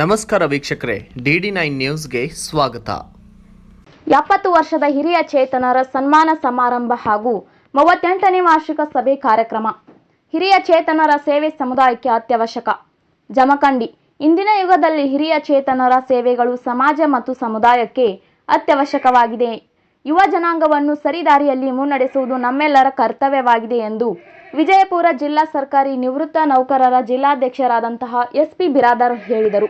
ನಮಸ್ಕಾರ ವೀಕ್ಷಕರೇ DD nine ನ್ಯೂಸ್ಗೆ ಸ್ವಾಗತ. ಎಪ್ಪತ್ತು ವರ್ಷದ ಹಿರಿಯ ಚೇತನರ ಸನ್ಮಾನ ಸಮಾರಂಭ ಹಾಗೂ ಮೂವತ್ತೆಂಟನೇ ವಾರ್ಷಿಕ ಸಭೆ ಕಾರ್ಯಕ್ರಮ. ಹಿರಿಯ ಚೇತನರ ಸೇವೆ ಸಮುದಾಯಕ್ಕೆ ಅತ್ಯವಶ್ಯಕ. ಜಮಖಂಡಿ, ಇಂದಿನ ಯುಗದಲ್ಲಿ ಹಿರಿಯ ಚೇತನರ ಸೇವೆಗಳು ಸಮಾಜ ಮತ್ತು ಸಮುದಾಯಕ್ಕೆ ಅತ್ಯವಶ್ಯಕವಾಗಿದೆ. ಯುವ ಜನಾಂಗವನ್ನು ಸರಿದಾರಿಯಲ್ಲಿ ಮುನ್ನಡೆಸುವುದು ನಮ್ಮೆಲ್ಲರ ಕರ್ತವ್ಯವಾಗಿದೆ ಎಂದು ವಿಜಯಪುರ ಜಿಲ್ಲಾ ಸರ್ಕಾರಿ ನಿವೃತ್ತ ನೌಕರರ ಜಿಲ್ಲಾಧ್ಯಕ್ಷರಾದಂತಹ ಎಸ್ಪಿ ಬಿರಾದರ್ ಹೇಳಿದರು.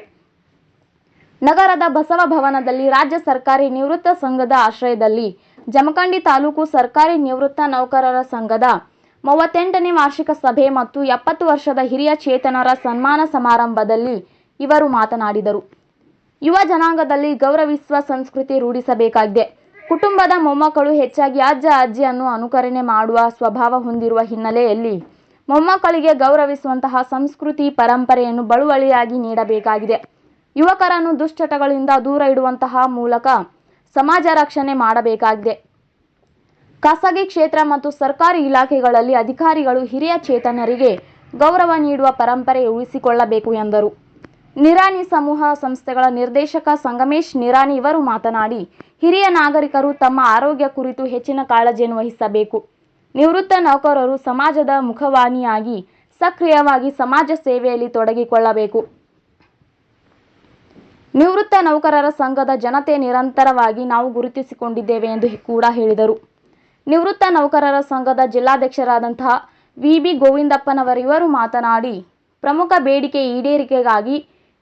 ನಗರದ ಬಸವ ಭವನದಲ್ಲಿ ರಾಜ್ಯ ಸರ್ಕಾರಿ ನಿವೃತ್ತ ಸಂಘದ ಆಶ್ರಯದಲ್ಲಿ ಜಮಖಂಡಿ ತಾಲೂಕು ಸರ್ಕಾರಿ ನಿವೃತ್ತ ನೌಕರರ ಸಂಘದ ಮೂವತ್ತೆಂಟನೇ ವಾರ್ಷಿಕ ಸಭೆ ಮತ್ತು ಎಪ್ಪತ್ತು ವರ್ಷದ ಹಿರಿಯ ಚೇತನರ ಸನ್ಮಾನ ಸಮಾರಂಭದಲ್ಲಿ ಇವರು ಮಾತನಾಡಿದರು. ಯುವ ಜನಾಂಗದಲ್ಲಿ ಗೌರವಿಸುವ ಸಂಸ್ಕೃತಿ ರೂಢಿಸಬೇಕಾಗಿದೆ. ಕುಟುಂಬದ ಮೊಮ್ಮಕ್ಕಳು ಹೆಚ್ಚಾಗಿ ಅಜ್ಜ, ಅಜ್ಜಿಯನ್ನು ಅನುಕರಣೆ ಮಾಡುವ ಸ್ವಭಾವ ಹೊಂದಿರುವ ಹಿನ್ನೆಲೆಯಲ್ಲಿ ಮೊಮ್ಮಕ್ಕಳಿಗೆ ಗೌರವಿಸುವಂತಹ ಸಂಸ್ಕೃತಿ, ಪರಂಪರೆಯನ್ನು ಬಳುವಳಿಯಾಗಿ ನೀಡಬೇಕಾಗಿದೆ. ಯುವಕರನ್ನು ದುಶ್ಚಟಗಳಿಂದ ದೂರ ಇಡುವಂತಹ ಮೂಲಕ ಸಮಾಜ ರಕ್ಷಣೆ ಮಾಡಬೇಕಾಗಿದೆ. ಖಾಸಗಿ ಕ್ಷೇತ್ರ ಮತ್ತು ಸರ್ಕಾರಿ ಇಲಾಖೆಗಳಲ್ಲಿ ಅಧಿಕಾರಿಗಳು ಹಿರಿಯ ಚೇತನರಿಗೆ ಗೌರವ ನೀಡುವ ಪರಂಪರೆ ಉಳಿಸಿಕೊಳ್ಳಬೇಕು ಎಂದರು. ನಿರಾಣಿ ಸಮೂಹ ಸಂಸ್ಥೆಗಳ ನಿರ್ದೇಶಕ ಸಂಗಮೇಶ್ ನಿರಾಣಿ ಇವರು ಮಾತನಾಡಿ, ಹಿರಿಯ ನಾಗರಿಕರು ತಮ್ಮ ಆರೋಗ್ಯ ಕುರಿತು ಹೆಚ್ಚಿನ ಕಾಳಜಿಯನ್ನು ವಹಿಸಬೇಕು. ನಿವೃತ್ತ ನೌಕರರು ಸಮಾಜದ ಮುಖವಾಣಿಯಾಗಿ, ಸಕ್ರಿಯವಾಗಿ ಸಮಾಜ ಸೇವೆಯಲ್ಲಿ ತೊಡಗಿಕೊಳ್ಳಬೇಕು. ನಿವೃತ್ತ ನೌಕರರ ಸಂಘದ ಜನತೆ ನಿರಂತರವಾಗಿ ನಾವು ಗುರುತಿಸಿಕೊಂಡಿದ್ದೇವೆ ಎಂದು ಕೂಡ ಹೇಳಿದರು. ನಿವೃತ್ತ ನೌಕರರ ಸಂಘದ ಜಿಲ್ಲಾಧ್ಯಕ್ಷರಾದಂತಹ ವಿ. ಬಿ. ಗೋವಿಂದಪ್ಪನವರಿವರು ಮಾತನಾಡಿ, ಪ್ರಮುಖ ಬೇಡಿಕೆ ಈಡೇರಿಕೆಗಾಗಿ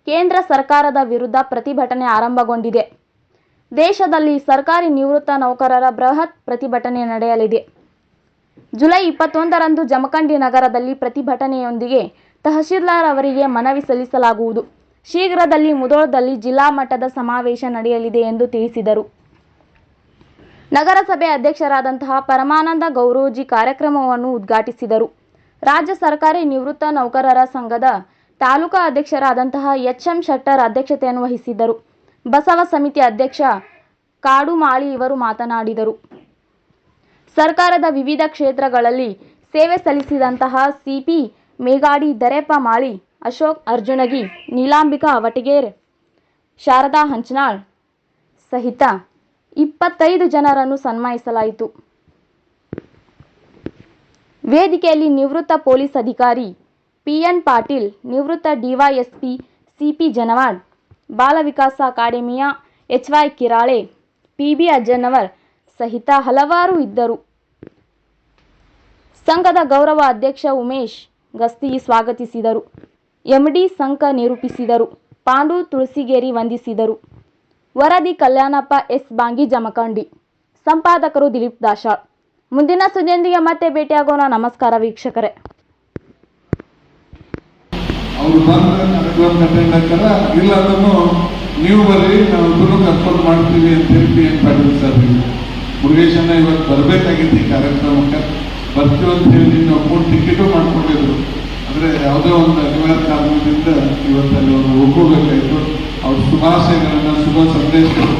ಕೇಂದ್ರ ಸರ್ಕಾರದ ವಿರುದ್ಧ ಪ್ರತಿಭಟನೆ ಆರಂಭಗೊಂಡಿದೆ. ದೇಶದಲ್ಲಿ ಸರ್ಕಾರಿ ನಿವೃತ್ತ ನೌಕರರ ಬೃಹತ್ ಪ್ರತಿಭಟನೆ ನಡೆಯಲಿದೆ. ಜುಲೈ ಇಪ್ಪತ್ತೊಂದರಂದು ಜಮಖಂಡಿ ನಗರದಲ್ಲಿ ಪ್ರತಿಭಟನೆಯೊಂದಿಗೆ ತಹಶೀಲ್ದಾರ್ ಅವರಿಗೆ ಮನವಿ ಸಲ್ಲಿಸಲಾಗುವುದು. ಶೀಘ್ರದಲ್ಲಿ ಮುಧೋಳದಲ್ಲಿ ಜಿಲ್ಲಾ ಮಟ್ಟದ ಸಮಾವೇಶ ನಡೆಯಲಿದೆ ಎಂದು ತಿಳಿಸಿದರು. ನಗರಸಭೆ ಅಧ್ಯಕ್ಷರಾದಂತಹ ಪರಮಾನಂದ ಗೌರೋಜಿ ಕಾರ್ಯಕ್ರಮವನ್ನು ಉದ್ಘಾಟಿಸಿದರು. ರಾಜ್ಯ ಸರ್ಕಾರಿ ನಿವೃತ್ತ ನೌಕರರ ಸಂಘದ ತಾಲೂಕಾ ಅಧ್ಯಕ್ಷರಾದಂತಹ ಎಚ್ ಎಂ ಶೆಟ್ಟರ್ ಅಧ್ಯಕ್ಷತೆಯನ್ನು ವಹಿಸಿದ್ದರು. ಬಸವ ಸಮಿತಿ ಅಧ್ಯಕ್ಷ ಕಾಡುಮಾಳಿ ಇವರು ಮಾತನಾಡಿದರು. ಸರ್ಕಾರದ ವಿವಿಧ ಕ್ಷೇತ್ರಗಳಲ್ಲಿ ಸೇವೆ ಸಲ್ಲಿಸಿದಂತಹ ಸಿಪಿ ಮೇಗಾಡಿ ದರೆಪ್ಪ ಮಾಳಿ ಅಶೋಕ್ ಅರ್ಜುನಗಿ, ನೀಲಾಂಬಿಕಾ ವಟಗೇರ್, ಶಾರದಾ ಹಂಚನಾಳ್ ಸಹಿತ ಇಪ್ಪತ್ತೈದು ಜನರನ್ನು ಸನ್ಮಾನಿಸಲಾಯಿತು. ವೇದಿಕೆಯಲ್ಲಿ ನಿವೃತ್ತ ಪೊಲೀಸ್ ಅಧಿಕಾರಿ ಪಿಎನ್ ಪಾಟೀಲ್, ನಿವೃತ್ತ ಡಿವೈಎಸ್ಪಿ ಸಿಪಿ ಜನವಾಡ್ ಬಾಲ ವಿಕಾಸ ಅಕಾಡೆಮಿಯ ಎಚ್ವೈ ಕಿರಾಳೆ ಪಿಬಿ ಅಜ್ಜನವರ್ ಸಹಿತ ಹಲವಾರು ಇದ್ದರು. ಸಂಘದ ಗೌರವ ಅಧ್ಯಕ್ಷ ಉಮೇಶ್ ಗಸ್ತಿ ಸ್ವಾಗತಿಸಿದರು. ಎಂಡಿ ಸಂಕ ನಿರೂಪಿಸಿದರು. ಪಾಂಡು ತುಳಸಿಗೇರಿ ವಂದಿಸಿದರು. ವರದಿ ಕಲ್ಯಾಣಪ್ಪ ಎಸ್. ಬಾಂಗಿ ಜಮಖಂಡಿ. ಸಂಪಾದಕರು ದಿಲೀಪ್ ದಾಶಾಳ್ ಮುಂದಿನ ಸುದ್ದಿಯೊಂದಿಗೆ ಮತ್ತೆ ಭೇಟಿಯಾಗೋಣ. ನಮಸ್ಕಾರ ವೀಕ್ಷಕರೇ. ಅವ್ರು ಆಗ್ತಾರ ಇಲ್ಲ ಅದನ್ನು ನೀವು ಬರ್ರಿ ನಾವು ಇಬ್ಬರು ಕರ್ಕೊಂಡು ಮಾಡ್ತೀವಿ ಅಂತ ಹೇಳಿ ಪಿ ಎನ್ ಪಾಟೀಲ್ ಸರ್ ಮುರುಗೇಶನ್ನ ಇವತ್ತು ಬರಬೇಕಾಗಿತ್ತು ಈ ಕಾರ್ಯಕ್ರಮಕ್ಕೆ. ಬರ್ತೀವಿ ಅಂತ ಹೇಳಿ ನಾವು ಮೂರು ಟಿಕೆಟು ಮಾಡ್ಕೊಂಡಿದ್ರು. ಅಂದರೆ ಯಾವುದೋ ಒಂದು ಅನಿವಾರ್ಯ ಕಾರಣದಿಂದ ಇವತ್ತಲ್ಲಿ ಅವರು ಹೋಗ್ಕೋಬೇಕಾಯ್ತು ಅವ್ರ ಶುಭಾಶಯಗಳನ್ನ, ಶುಭ ಸಂದೇಶಗಳು.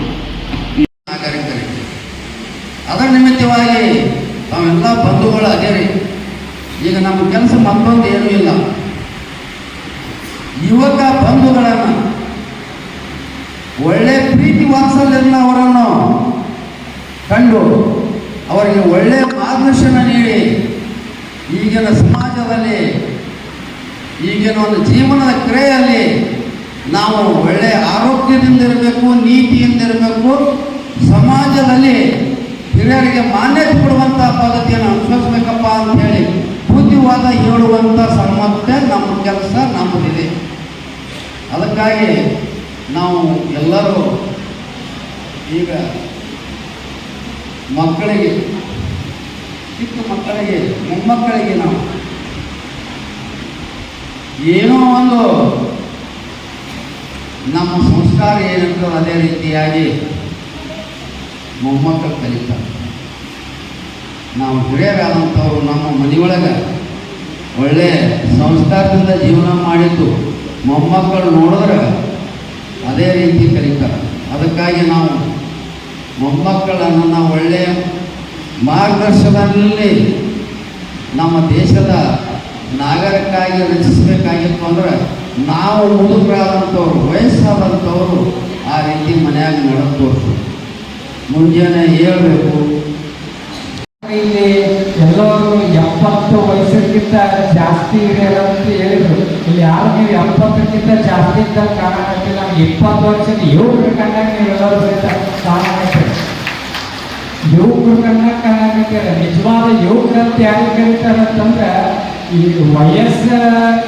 ಅದರ ನಿಮಿತ್ತವಾಗಿ ನಾವೆಲ್ಲ ಬಂಧುಗಳು ಅದೇ ರೀ ಈಗ ನಮ್ಮ ಕೆಲಸ ಮತ್ತೊಂದು ಏನೂ ಇಲ್ಲ. ಯುವಕ ಬಂಧುಗಳನ್ನು ಒಳ್ಳೆ ಪ್ರೀತಿ ವಾತ್ಸಲ್ಯದಿಂದ ಅವರನ್ನು ಕಂಡು ಅವರಿಗೆ ಒಳ್ಳೆಯ ಮಾರ್ಗದರ್ಶನ ನೀಡಿ ಈಗಿನ ಸಮಾಜದಲ್ಲಿ ಈಗಿನ ಒಂದು ಜೀವನದ ಕ್ರಿಯೆಯಲ್ಲಿ ನಾವು ಒಳ್ಳೆಯ ಆರೋಗ್ಯದಿಂದ ಇರಬೇಕು, ನೀತಿಯಿಂದ ಇರಬೇಕು, ಸಮಾಜದಲ್ಲಿ ಹಿರಿಯರಿಗೆ ಮಾನ್ಯತೆ ಕೊಡುವಂಥ ಪದ್ಧತಿಯನ್ನು ಅನುಸರಿಸಬೇಕಪ್ಪ ಅಂತ ಹೇಳಿ ಬುದ್ಧಿವಾದ ಹೇಳುವಂಥ ಸಾಮರ್ಥ್ಯ ನಮ್ಮ ಕೆಲಸ ನಮ್ಮದಿದೆ. ಅದಕ್ಕಾಗಿ ನಾವು ಎಲ್ಲರೂ ಈಗ ಮಕ್ಕಳಿಗೆ, ಚಿಕ್ಕ ಮಕ್ಕಳಿಗೆ, ಮೊಮ್ಮಕ್ಕಳಿಗೆ ನಾವು ಏನೋ ಒಂದು ನಮ್ಮ ಸಂಸ್ಕಾರ ಏನಂತೋ ಅದೇ ರೀತಿಯಾಗಿ ಮೊಮ್ಮಕ್ಕಳು ಕಲಿತಾರೆ ನಾವು ಹಿರಿಯರಾದಂಥವ್ರು ನಮ್ಮ ಮನೆಯೊಳಗೆ ಒಳ್ಳೆ ಸಂಸ್ಕಾರದಿಂದ ಜೀವನ ಮಾಡಿದ್ದು ಮೊಮ್ಮಕ್ಕಳು ನೋಡಿದ್ರೆ ಅದೇ ರೀತಿ ಕಲಿತಾರೆ. ಅದಕ್ಕಾಗಿ ನಾವು ಮೊಮ್ಮಕ್ಕಳನ್ನು ನಾವು ಒಳ್ಳೆಯ ಮಾರ್ಗದರ್ಶನದಲ್ಲಿ ನಮ್ಮ ದೇಶದ ನಾಗರಿಕಾಗಿ ರಚಿಸಬೇಕಾಗಿತ್ತು ಅಂದ್ರೆ ನಾವು ಮುದುಕರಾದಂಥವ್ರು ರೀತಿ ಮನೆಯಲ್ಲಿ ತೋರಿಸು ಮುಂಜಾನೆ ಹೇಳ್ಬೇಕು. ಇಲ್ಲಿ ಎಲ್ಲರೂ ಎಪ್ಪತ್ತು ವಯಸ್ಸಕ್ಕಿಂತ ಜಾಸ್ತಿ ಇದೆ ಅಂತ ಹೇಳಿದ್ರು. ಇಲ್ಲಿ ಯಾರು ನೀವು ಎಪ್ಪತ್ತಕ್ಕಿಂತ ಜಾಸ್ತಿ ಇದ್ದ ಕಾರಣಕ್ಕೆ ನಮ್ಗೆ ಇಪ್ಪತ್ತು ವರ್ಷದ ಯುವಕರು ಕಂಡಾಗ ನೀವೆಲ್ಲರೂ ಸಹಿತ ಕಾರಣಕ್ಕೆ ಯುವಕರು ಕಂಡಾಗ ಕಾರಣಕ್ಕೆ ನಿಜವಾದ ಯುವಕರಂತ ಯಾರು ಯಾರಿಗೆ ಕರೀತಾರೆ ಅಂತಂದ್ರೆ ಈ ವಯಸ್ಸ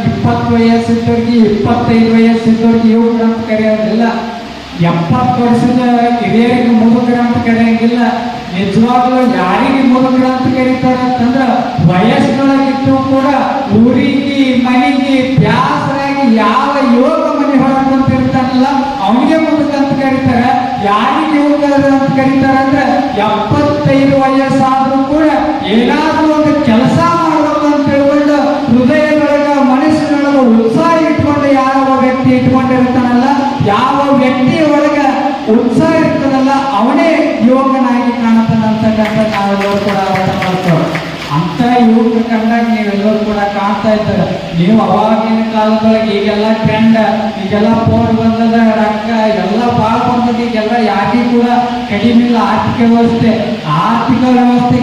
ಇಪ್ಪತ್ತು ವಯಸ್ಸಿದ್ದವ್ರಿಗೆ ಇಪ್ಪತ್ತೈದು ವಯಸ್ಸಿದ್ದವ್ರಿಗೆ ಯುವಕರು ಅಂತ ಕರೆಯೋದಿಲ್ಲ. ಎಪ್ಪತ್ತು ವರ್ಷದ ಹಿರಿಯರಿಗೆ ಮುದುಕರು ಅಂತ ಕರೆಯಂಗಿಲ್ಲ. ನಿಜವಾಗ್ಲೂ ಯಾರಿಗೆ ಮುದುಕರು ಅಂತ ಕರೀತಾರೆ ಅಂತಂದ್ರೆ ವಯಸ್ಸಿನೊಳಗಿದ್ದು ಕೂಡ ಊರಿಗೆ, ಮನೆಗೆ, ಬ್ಯಾಸರಾಗಿ ಯಾವ ಯೋಗ ಮನೆ ಹೊರಗೆ ಇರ್ತಾನಲ್ಲ, ಅವನಿಗೆ ಮುದುಕ ಅಂತ ಕರೀತಾರೆ. ಯಾರಿಗೆ ಯೋಗ ಅಂತ ಕರೀತಾರೆ ಅಂದ್ರೆ ಎಪ್ಪತ್ತೈದು ವಯಸ್ಸಾದ್ರೂ ಕೂಡ ಏನಾದರೂ ಒಂದು ಕೆಲಸ ತಿಳ್ಕೊಂಡು ಹೃದಯದೊಳಗ ಮನಸ್ಸಿನೊಳಗ ಉತ್ಸಾಹ ಇಟ್ಕೊಂಡು ಯಾವ ವ್ಯಕ್ತಿ ಇಟ್ಕೊಂಡಿರ್ತಾನಲ್ಲ ಯಾವ ವ್ಯಕ್ತಿ ಯುವಕ ಕಂಡಾಗ ನೀವೆಲ್ಲರೂ ಕೂಡ ಕಾಣ್ತಾ ಇದ್ದಾರೆ. ನೀವು ಅವಾಗಿನ ಕಾಲದೊಳಗೆ ಈಗೆಲ್ಲ ಟ್ರೆಂಡ್ ಈಗೆಲ್ಲ ಫೋನ್ ಬಂದದ ರೊಕ್ಕ ಎಲ್ಲ ಭಾಳ ಬಂದದ, ಈಗೆಲ್ಲ ಯಾಕೆ ಕೂಡ ಕಡಿಮೆ ಇಲ್ಲ, ಆರ್ಥಿಕ ವ್ಯವಸ್ಥೆ ಆರ್ಥಿಕ ವ್ಯವಸ್ಥೆ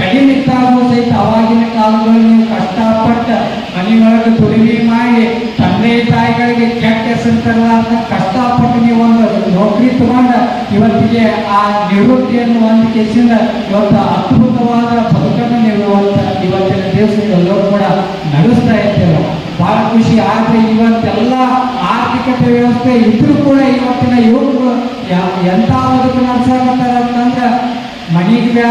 ಕಡಿಮೆ ಇದ್ದಾಗೂ ಸಹಿತ ಅವಾಗಿನ ಕಾಲದೊಳಗೆ ನೀವು ಕಷ್ಟಪಟ್ಟು ಮನೆಯೊಳಗೆ ದುಡಿಮೆ ಮಾಡಿ, ತಂದೆ ತಾಯಿಗಳಿಗೆ ಕೆಟ್ಟ ಹೆಸರು ಕಷ್ಟಪಟ್ಟು ನೀವು ಒಂದು ನೌಕರಿ ತಗೊಂಡ, ಇವತ್ತಿಗೆ ಆ ನಿವೃತ್ತಿಯನ್ನು ಒಂದು ಕೇಸಿಂದ ಇವತ್ತು ಅದ್ಭುತವಾದ ಇವತ್ತಿನ ದಿವಸ ಎಲ್ಲರೂ ಕೂಡ ನಡೆಸ್ತಾ ಇರ್ತೇವೆ ಬಹಳ ಖುಷಿ ಆದರೆ ಇವತ್ತೆಲ್ಲ ಆರ್ಥಿಕತೆ ವ್ಯವಸ್ಥೆ ಇದ್ರೂ ಕೂಡ ಇವತ್ತಿನ ಯುವಕರು ಎಂಥ ಬದುಕು ನಡೆಸಕತ್ತಾರ ಅಂತಂದ್ರೆ ಮನೆಗೆ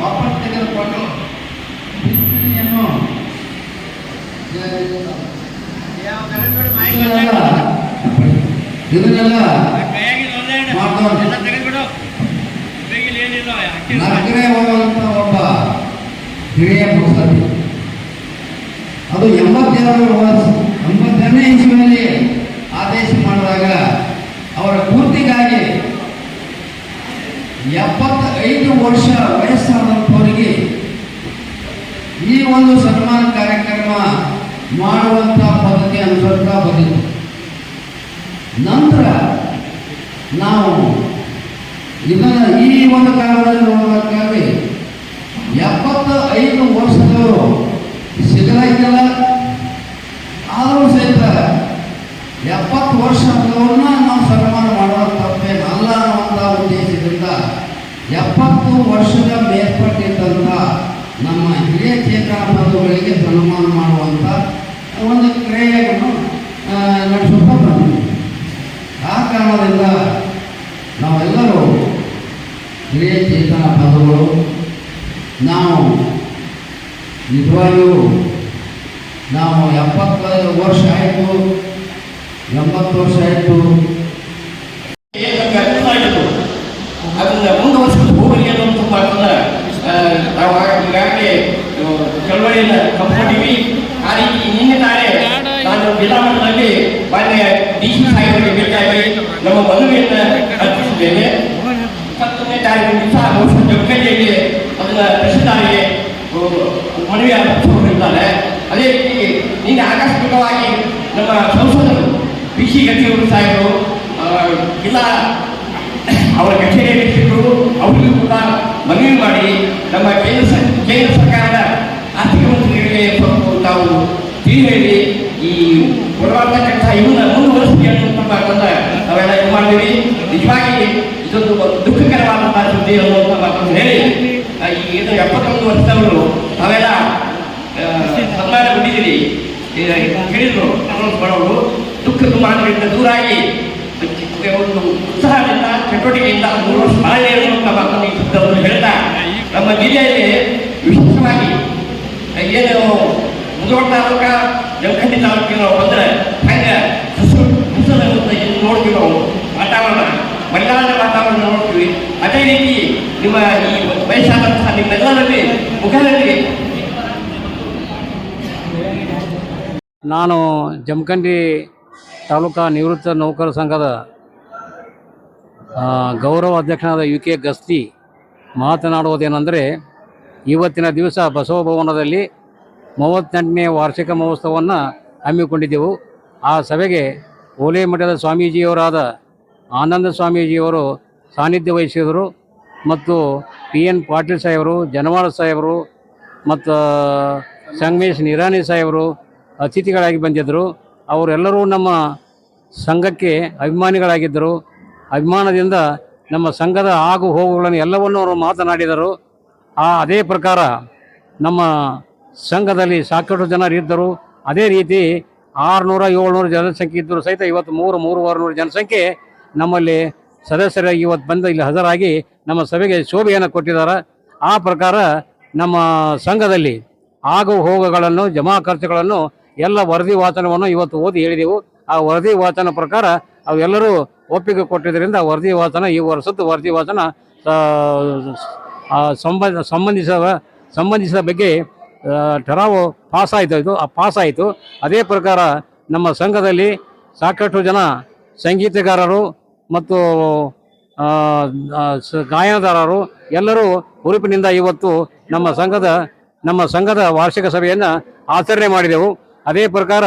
ವಾಪಸ್ ತೆಗೆದುಕೊಂಡು ಇದನ್ನೆಲ್ಲ ಮಾಡ್ದವ್ನು. ನರಕನೇ ಹೋಗುವಂತ ಒಬ್ಬ ಹಿರಿಯ ಮುತ್ಸದ್ದಿ ಅದು ಎಂಬತ್ತೆರಡು ವರ್ಷ ಎಂಬತ್ತೆರಡನೇ ಇಸ್ವಿಯಲ್ಲಿ ಆದೇಶ ಮಾಡಿದಾಗ ಅವರ ಪೂರ್ತಿಗಾಗಿ ಎಪ್ಪತ್ತೈದು ವರ್ಷ ವಯಸ್ಸಾದಂಥವರಿಗೆ ಈ ಒಂದು ಸನ್ಮಾನ ಕಾರ್ಯಕ್ರಮ ಮಾಡುವಂಥ ಪದ್ಧತಿ ಅನುಸರಿಸ್ತಾ ಬಂದಿತ್ತು ನಂತರ ನಾವು ಇದನ್ನ ಈ ಒಂದು ಕಾಲದಲ್ಲಿ ನೋಡಬೇಕಾದ್ರೆ ಎಪ್ಪತ್ತ ಐದು ವರ್ಷದವರು ಸಿಗಲಾಗಿಲ್ಲ ಆದರೂ ಸಹಿತ ಎಪ್ಪತ್ತು ವರ್ಷ ಆದವ್ರನ್ನ ನಾವು ಸನ್ಮಾನ ಮಾಡೋದು ತಪ್ಪೇನಲ್ಲ ಅನ್ನುವಂಥ ಉದ್ದೇಶದಿಂದ ಎಪ್ಪತ್ತು ವರ್ಷದ ಮೇಲ್ಪಟ್ಟಿದ್ದಂಥ ನಮ್ಮ ಹಿರಿಯ ಚೇತನ ಬಂಧುಗಳಿಗೆ ಸನ್ಮಾನ ಮಾಡುವಂಥ ಒಂದು ಕ್ರಿಯೆಯನ್ನು ಆ, ನಡೆಸುತ್ತಾ ಬಂದಿದ್ದೀವಿ ಆ ಕಾರಣದಿಂದ ನಾವೆಲ್ಲರೂ ಹಿರಿಯ ಚೇತನ ಬಂಧುಗಳು ನಾವು ನಿಜವಾಗಿಯೂ ನಾವು ಎಪ್ಪತ್ತೈದು ವರ್ಷ ಆಯಿತು ಎಂಬತ್ತು ವರ್ಷ ಆಯಿತು. ಅದನ್ನ ಮುಂದುವರಿಸಿದ ಹೋಗಲಿ ಅನ್ನೋದು ಮಾಡ್ತಂದ್ರೆ ನಾವು ಈಗಾಗಲೇ ಚಳವಳಿಯನ್ನ ಕಂಪ್ಕೊಂಡಿವಿ ಆ ರೀತಿ ನಿನ್ನೆ ನಾಳೆ ನಾನು ವಿಧಾನದಲ್ಲಿ ಮಾನ್ಯ ಡಿ ಸಾಹೇಬರಿಗೆ ನಮ್ಮ ಮನವಿಯನ್ನ ಅರ್ಪಿಸಿದ್ದೇನೆ ಇಪ್ಪತ್ತೊಂದನೇ ತಾರೀಕು ದಿವಸ ಬಹುಶಃ ಜಮಖಂಡಿಯಲ್ಲಿ ಅದನ್ನ ತಹಶೀಲ್ದಾರ್ಗೆ ಮನವಿ ಅರ್ಪಿಸಿಕೊಂಡಿದ್ದಾರೆ ಅದೇ ರೀತಿ ನಿನ್ನೆ ಆಕಸ್ಮಿಕವಾಗಿ ನಮ್ಮ ಸಂಸದರು ಪಿ ಸಿ ಗಟ್ಟಿಯವರು ಸಾಹೇಬರು ಇಲ್ಲ ಅವರ ಕಚೇರಿಯಲ್ಲಿ ಸಿಕ್ಕರು ಅವರಿಗೂ ಕೂಡ ಮನವಿ ಮಾಡಿ ನಮ್ಮ ಕೇಂದ್ರ ಕೇಂದ್ರ ಸರ್ಕಾರದ ಆರ್ಥಿಕ ಮಂತ್ರಿಗಳಿಗೆ ತಾವು ತಿಳಿ ಈ ಕೊಡುವಂತಕ್ಕಂಥ ಇವನ್ನ ಮುಂದುವರಿಸಿ ಅನ್ನುವಂಥ ನಾವೆಲ್ಲ ಇದು ಮಾಡ್ತೀವಿ. ನಿಜವಾಗಿ ಇದೊಂದು ದುಃಖಕರವಾದಂತಹ ಸುದ್ದಿ ಅನ್ನುವಂಥ ಮಾತನ್ನು ಹೇಳಿ ಈ ಇದು ಎಪ್ಪತ್ತೊಂದು ವರ್ಷದವರು ನಾವೆಲ್ಲ ಸನ್ಮಾನ ಈಗ ಹೇಳಿದ್ರು ಅನೌನ್ಸ್ ಮಾಡೋರು. ದುಃಖ ದುಮಾನಗಳಿಂದ ದೂರಾಗಿ ಒಂದು ಉತ್ಸಾಹದಿಂದ ಚಟುವಟಿಕೆಯಿಂದ ಮೂರು ಸ್ಮರಣೆ ಅನ್ನುವಂಥ ಮಾತನ್ನು ಈ ಸಂದರ್ಭದಲ್ಲಿ ಹೇಳ್ತಾ, ನಮ್ಮ ಜಿಲ್ಲೆಯಲ್ಲಿ ವಿಶೇಷವಾಗಿ ಏನು ಮುಧೋಳ ತಾಲೂಕ, ಜಮಖಂಡಿ ತಾಲೂಕಿಗೆ ನಾವು ಬಂದ್ರೆ ಹಂಗೆ ಹಸು ಹಸರು ಅಂತ ಏನು ನೋಡ್ತೀವಿ ನಾವು ವಾತಾವರಣ ಮಲೆನಾಡಿನ ವಾತಾವರಣ ನೋಡ್ತೀವಿ. ಅದೇ ರೀತಿ ನಿಮ್ಮ ಈ ವಯಸ್ಸಾದಂತಹ ನಿಮ್ಮೆಲ್ಲರಲ್ಲಿ ಮುಖದಲ್ಲಿ ನಾನು ಜಮಖಂಡಿ ತಾಲೂಕಾ ನಿವೃತ್ತ ನೌಕರ ಸಂಘದ ಗೌರವ ಅಧ್ಯಕ್ಷನಾದ ಯು ಕೆ ಗಸ್ತಿ ಮಾತನಾಡುವುದೇನೆಂದರೆ, ಇವತ್ತಿನ ದಿವಸ ಬಸವ ಭವನದಲ್ಲಿ ಮೂವತ್ತೆಂಟನೇ ವಾರ್ಷಿಕ ಮಹೋತ್ಸವವನ್ನು ಹಮ್ಮಿಕೊಂಡಿದ್ದೆವು. ಆ ಸಭೆಗೆ ಓಲೆ ಮಠದ ಸ್ವಾಮೀಜಿಯವರಾದ ಆನಂದ ಸ್ವಾಮೀಜಿಯವರು ಸಾನ್ನಿಧ್ಯ ವಹಿಸಿದರು. ಮತ್ತು ಪಿ ಎನ್ ಪಾಟೀಲ್ ಸಾಹೇಬರು ಜನವಾಳ ಸಾಹೇಬರು, ಮತ್ತು ಸಂಗಮೇಶ್ ನಿರಾಣಿ ಸಾಹೇಬರು ಅತಿಥಿಗಳಾಗಿ ಬಂದಿದ್ದರು. ಅವರೆಲ್ಲರೂ ನಮ್ಮ ಸಂಘಕ್ಕೆ ಅಭಿಮಾನಿಗಳಾಗಿದ್ದರು. ಅಭಿಮಾನದಿಂದ ನಮ್ಮ ಸಂಘದ ಆಗು ಹೋಗುಗಳನ್ನು ಎಲ್ಲವನ್ನೂ ಅವರು ಮಾತನಾಡಿದರು. ಆ ಅದೇ ಪ್ರಕಾರ ನಮ್ಮ ಸಂಘದಲ್ಲಿ ಸಾಕಷ್ಟು ಜನರಿದ್ದರು ಅದೇ ರೀತಿ ಆರುನೂರ ಏಳ್ನೂರು ಜನಸಂಖ್ಯೆ ಇದ್ದರೂ ಸಹಿತ ಇವತ್ತು ಮೂರು ಮೂರುವರೆ ನೂರು ಜನಸಂಖ್ಯೆ ನಮ್ಮಲ್ಲಿ ಸದಸ್ಯರಾಗಿ ಇವತ್ತು ಬಂದು ಇಲ್ಲಿ ಹಾಜರಾಗಿ ನಮ್ಮ ಸಭೆಗೆ ಶೋಭೆಯನ್ನು ಕೊಟ್ಟಿದ್ದಾರೆ. ಆ ಪ್ರಕಾರ ನಮ್ಮ ಸಂಘದಲ್ಲಿ ಆಗು ಹೋಗುಗಳನ್ನು, ಜಮಾ ಖರ್ಚುಗಳನ್ನು ಎಲ್ಲ ವರದಿ ವಾಚನವನ್ನು ಇವತ್ತು ಓದಿ ಹೇಳಿದೆವು. ಆ ವರದಿ ವಾಚನ ಪ್ರಕಾರ ಅವೆಲ್ಲರೂ ಒಪ್ಪಿಗೆ ಕೊಟ್ಟಿದ್ದರಿಂದ ವರದಿ ವಾಚನ ಈ ವರ್ಷದ ವರದಿ ವಾಚನ ಸಂಬಂಧ ಸಂಬಂಧಿಸಿದ ಸಂಬಂಧಿಸಿದ ಬಗ್ಗೆ ಠರಾವು ಪಾಸ್ ಆಯಿತು ಇದು ಆ, ಪಾಸ್ ಆಯಿತು. ಅದೇ ಪ್ರಕಾರ ನಮ್ಮ ಸಂಘದಲ್ಲಿ ಸಾಕಷ್ಟು ಜನ ಸಂಗೀತಗಾರರು ಮತ್ತು ಗಾಯನದಾರರು ಎಲ್ಲರೂ ಹುರುಪಿನಿಂದ ಇವತ್ತು ನಮ್ಮ ಸಂಘದ ನಮ್ಮ ಸಂಘದ ವಾರ್ಷಿಕ ಸಭೆಯನ್ನು ಆಚರಣೆ ಮಾಡಿದೆವು. ಅದೇ ಪ್ರಕಾರ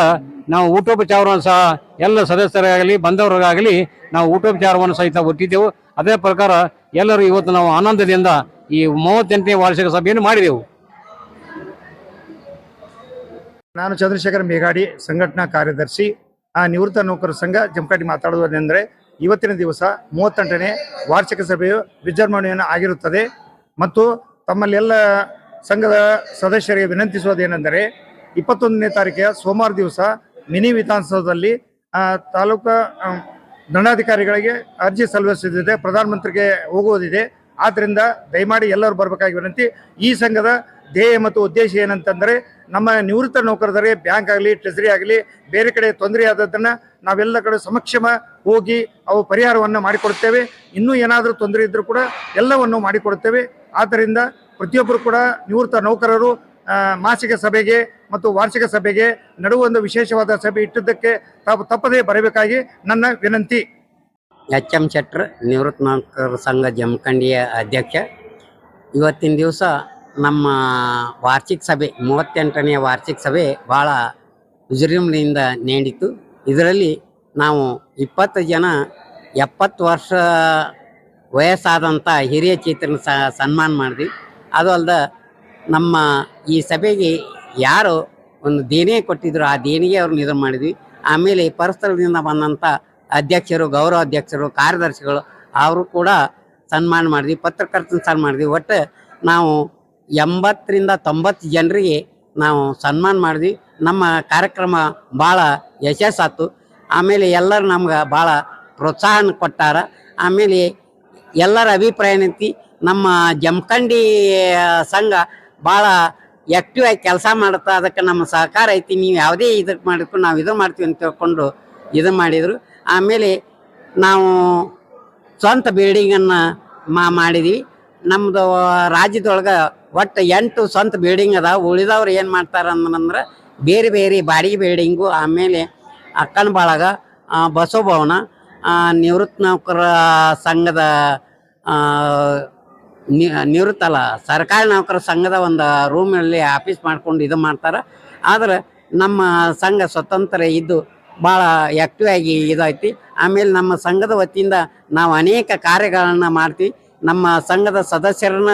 ನಾವು ಊಟೋಪಚಾರವನ್ನು ಸಹ ಎಲ್ಲ ಸದಸ್ಯರಾಗಲಿ, ಬಂದವರಿಗಾಗಲಿ ನಾವು ಊಟೋಪಚಾರವನ್ನು ಸಹಿತ ಒಟ್ಟಿದ್ದೆವು ಅದೇ ಪ್ರಕಾರ ಎಲ್ಲರೂ ಇವತ್ತು ನಾವು ಆನಂದದಿಂದ ಈ ಮೂವತ್ತೆಂಟನೇ ವಾರ್ಷಿಕ ಸಭೆಯನ್ನು ಮಾಡಿದೆವು. ನಾನು ಚಂದ್ರಶೇಖರ್ ಮೇಘಾಡಿ, ಸಂಘಟನಾ ಕಾರ್ಯದರ್ಶಿ. ಆ ನಿವೃತ್ತ ನೌಕರ ಸಂಘ ಜಮಖಾಟಿ ಮಾತಾಡುವುದೇನೆಂದರೆ ಇವತ್ತಿನ ದಿವಸ ಮೂವತ್ತೆಂಟನೇ ವಾರ್ಷಿಕ ಸಭೆಯು ವಿಜೃಂಭಣೆಯನ್ನು ಆಗಿರುತ್ತದೆ. ಮತ್ತು ತಮ್ಮಲ್ಲೆಲ್ಲ ಸಂಘದ ಸದಸ್ಯರಿಗೆ ವಿನಂತಿಸುವುದೇನೆಂದರೆ ಇಪ್ಪತ್ತೊಂದನೇ ತಾರೀಕೆಯ ಸೋಮವಾರ ದಿವಸ ಮಿನಿ ವಿಧಾನಸೌಧದಲ್ಲಿ ತಾಲೂಕಾ ದಂಡಾಧಿಕಾರಿಗಳಿಗೆ ಅರ್ಜಿ ಸಲ್ಲಿಸಿದೆ ಪ್ರಧಾನಮಂತ್ರಿಗೆ ಹೋಗುವುದಿದೆ. ಆದ್ದರಿಂದ ದಯಮಾಡಿ ಎಲ್ಲರೂ ಬರಬೇಕಾಗಿ ವಿನಂತಿ. ಈ ಸಂಘದ ಧ್ಯೇಯ ಮತ್ತು ಉದ್ದೇಶ ಏನಂತಂದರೆ, ನಮ್ಮ ನಿವೃತ್ತ ನೌಕರರಿಗೆ ಬ್ಯಾಂಕ್ ಆಗಲಿ, ಟ್ರೆಜರಿ ಆಗಲಿ, ಬೇರೆ ಕಡೆ ತೊಂದರೆ ಆದದ್ದನ್ನು ನಾವೆಲ್ಲ ಕಡೆ ಸಮಕ್ಷಮ ಹೋಗಿ ಅವು ಪರಿಹಾರವನ್ನು ಮಾಡಿಕೊಡ್ತೇವೆ ಇನ್ನೂ ಏನಾದರೂ ತೊಂದರೆ ಇದ್ದರೂ ಕೂಡ ಎಲ್ಲವನ್ನು ಮಾಡಿಕೊಡ್ತೇವೆ ಆದ್ದರಿಂದ ಪ್ರತಿಯೊಬ್ಬರು ಕೂಡ ನಿವೃತ್ತ ನೌಕರರು ಮಾಸಿಕ ಸಭೆಗೆ ಮತ್ತು ವಾರ್ಷಿಕ ಸಭೆಗೆ ನಡುವೆ ಒಂದು ವಿಶೇಷವಾದ ಸಭೆ ಇಟ್ಟಿದ್ದಕ್ಕೆ ತಾವು ತಪ್ಪದೇ ಬರಬೇಕಾಗಿ ನನ್ನ ವಿನಂತಿ. ಎಚ್ ಎಂ ಶೆಟ್ರ್ ನಿವೃತ್ತ ನೌಕರ ಸಂಘ ಜಮಖಂಡಿಯ ಅಧ್ಯಕ್ಷ. ಇವತ್ತಿನ ದಿವಸ ನಮ್ಮ ವಾರ್ಷಿಕ ಸಭೆ ಮೂವತ್ತೆಂಟನೆಯ ವಾರ್ಷಿಕ ಸಭೆ ಭಾಳ ವಿಜೃಂಭಣೆಯಿಂದ ನೀಡಿತು ಇದರಲ್ಲಿ ನಾವು ಇಪ್ಪತ್ತು ಜನ, ಎಪ್ಪತ್ತು ವರ್ಷ ವಯಸ್ಸಾದಂಥ ಹಿರಿಯ ಚಿತ್ರನ ಸನ್ಮಾನ ಮಾಡಿದ್ವಿ. ಅದು ಅಲ್ದ ನಮ್ಮ ಈ ಸಭೆಗೆ ಯಾರು ಒಂದು ದೇಣಿಗೆ ಕೊಟ್ಟಿದ್ರು, ಆ ದೇಣಿಗೆ ಅವ್ರನ್ನ ಇದು ಮಾಡಿದ್ವಿ. ಆಮೇಲೆ ಪರಸ್ಥಳದಿಂದ ಬಂದಂಥ ಅಧ್ಯಕ್ಷರು, ಗೌರವ ಅಧ್ಯಕ್ಷರು, ಕಾರ್ಯದರ್ಶಿಗಳು, ಅವರು ಕೂಡ ಸನ್ಮಾನ ಮಾಡಿದ್ವಿ, ಪತ್ರಕರ್ತನ ಸನ್ಮಾನ ಮಾಡಿದ್ವಿ. ಒಟ್ಟು ನಾವು ಎಂಬತ್ತರಿಂದ ತೊಂಬತ್ತು ಜನರಿಗೆ ನಾವು ಸನ್ಮಾನ ಮಾಡಿದ್ವಿ. ನಮ್ಮ ಕಾರ್ಯಕ್ರಮ ಭಾಳ ಯಶಸ್ಸಾತು ಆಮೇಲೆ ಎಲ್ಲರೂ ನಮ್ಗೆ ಭಾಳ ಪ್ರೋತ್ಸಾಹನ ಕೊಟ್ಟಾರ. ಆಮೇಲೆ ಎಲ್ಲರ ಅಭಿಪ್ರಾಯ ನಮ್ಮ ಜಮಖಂಡಿ ಸಂಘ ಭಾಳ ಆ್ಯಕ್ಟಿವ್ ಆಗಿ ಕೆಲಸ ಮಾಡುತ್ತಾ ಅದಕ್ಕೆ ನಮ್ಮ ಸಹಕಾರ ಐತಿ. ನೀವು ಯಾವುದೇ ಇದಕ್ಕೆ ಮಾಡಿದ್ರು ನಾವು ಇದು ಮಾಡ್ತೀವಿ ಅಂತ ತಿಳ್ಕೊಂಡು ಇದು ಮಾಡಿದರು. ಆಮೇಲೆ ನಾವು ಸ್ವಂತ ಬಿಲ್ಡಿಂಗನ್ನು ಮಾ ಮಾಡಿದ್ವಿ. ನಮ್ಮದು ರಾಜ್ಯದೊಳಗೆ ಒಟ್ಟು ಎಂಟು ಸ್ವಂತ ಬಿಲ್ಡಿಂಗ್ ಅದ ಉಳಿದವ್ರು ಏನು ಮಾಡ್ತಾರೆ ಅಂದ್ರೆ ಬೇರೆ ಬೇರೆ ಬಾಡಿಗೆ ಬಿಲ್ಡಿಂಗು ಆಮೇಲೆ ಅಕ್ಕನ ಬಾಳಗ ಬಸವಭವನ ನಿವೃತ್ತ ನೌಕರ ಸಂಘದ ಆ, ನಿ- ನಿವೃತ್ತ ಅಲ್ಲ ಸರ್ಕಾರಿ ನೌಕರ ಸಂಘದ ಒಂದು ರೂಮಲ್ಲಿ ಆಫೀಸ್ ಮಾಡ್ಕೊಂಡು ಇದು ಮಾಡ್ತಾರೆ. ಆದ್ರೆ ನಮ್ಮ ಸಂಘ ಸ್ವತಂತ್ರ ಇದ್ದು ಭಾಳ ಆ್ಯಕ್ಟಿವ್ ಆಗಿ ಇದೈತಿ. ಆಮೇಲೆ ನಮ್ಮ ಸಂಘದ ವತಿಯಿಂದ ನಾವು ಅನೇಕ ಕಾರ್ಯಗಳನ್ನು ಮಾಡ್ತೀವಿ ನಮ್ಮ ಸಂಘದ ಸದಸ್ಯರನ್ನ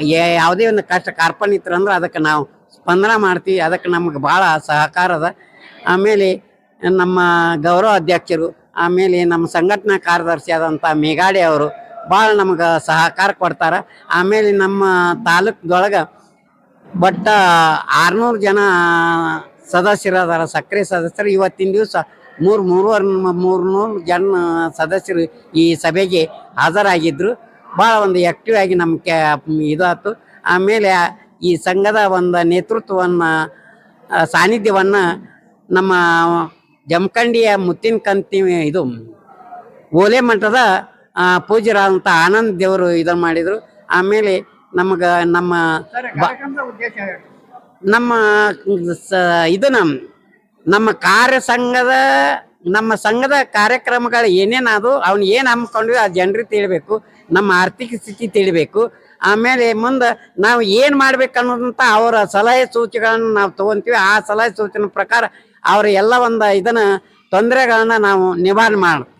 ಯಾವುದೇ ಒಂದು ಕಷ್ಟ ಕಾರ್ಪಣ್ಯ ಅಂದ್ರೆ ಅದಕ್ಕೆ ನಾವು ಸ್ಪಂದನ ಮಾಡ್ತೀವಿ ಅದಕ್ಕೆ ನಮ್ಗೆ ಭಾಳ ಸಹಕಾರ ಅದ. ಆಮೇಲೆ ನಮ್ಮ ಗೌರವ ಅಧ್ಯಕ್ಷರು ಆಮೇಲೆ ನಮ್ಮ ಸಂಘಟನಾ ಕಾರ್ಯದರ್ಶಿ ಆದಂಥ ಮೇಘಾಡೆ ಅವರು ಭಾಳ ನಮ್ಗೆ ಸಹಕಾರ ಕೊಡ್ತಾರೆ. ಆಮೇಲೆ ನಮ್ಮ ತಾಲೂಕ್ದೊಳಗೆ ಬಟ್ ಆರ್ನೂರು ಜನ ಸದಸ್ಯರು ಅದಾರ ಸಕ್ರಿಯ ಸದಸ್ಯರು. ಇವತ್ತಿನ ದಿವಸ ಮೂರು, ಮೂರುವರೆ ಮೂರು ನೂರು ಜನ ಸದಸ್ಯರು ಈ ಸಭೆಗೆ ಹಾಜರಾಗಿದ್ದರು ಭಾಳ ಒಂದು ಆ್ಯಕ್ಟಿವ್ ಆಗಿ ನಮ್ಮ ಕ್ಯಾ ಇದಾಯ್ತು ಆಮೇಲೆ ಈ ಸಂಘದ ಒಂದು ನೇತೃತ್ವವನ್ನು, ಸಾನ್ನಿಧ್ಯವನ್ನು ನಮ್ಮ ಜಮಖಂಡಿಯ ಮುತ್ತಿನ ಕಂತಿ ಇದು ಓಲೆ ಮಠದ ಆ, ಪೂಜ್ಯರಾದಂತ ಆನಂದ್ ದೇವರು ಇದನ್ನು ಮಾಡಿದ್ರು. ಆಮೇಲೆ ನಮಗ ನಮ್ಮ ಬ- ನಮ್ಮ ಸ ಇದನ್ನ ನಮ್ಮ ಕಾರ್ಯ ಸಂಘದ ನಮ್ಮ ಸಂಘದ ಕಾರ್ಯಕ್ರಮಗಳು ಏನೇನಾದು ಅವ್ನು ಏನು ಹಮ್ಮಿಕೊಂಡ್ವಿ ಆ ಜನರಿಗೆ ತಿಳಿಬೇಕು ನಮ್ಮ ಆರ್ಥಿಕ ಸ್ಥಿತಿ ತಿಳಿಬೇಕು. ಆಮೇಲೆ ಮುಂದೆ ನಾವು ಏನು ಮಾಡ್ಬೇಕು ಅನ್ನೋದಂತ ಅವರ ಸಲಹೆ ಸೂಚನೆಗಳನ್ನ ನಾವು ತಗೊಂತೀವಿ. ಆ ಸಲಹೆ ಸೂಚನೆ ಪ್ರಕಾರ ಅವರ ಎಲ್ಲ ಒಂದು ಇದನ್ನ ತೊಂದರೆಗಳನ್ನ ನಾವು ನಿವಾರಣೆ ಮಾಡ್ತೀವಿ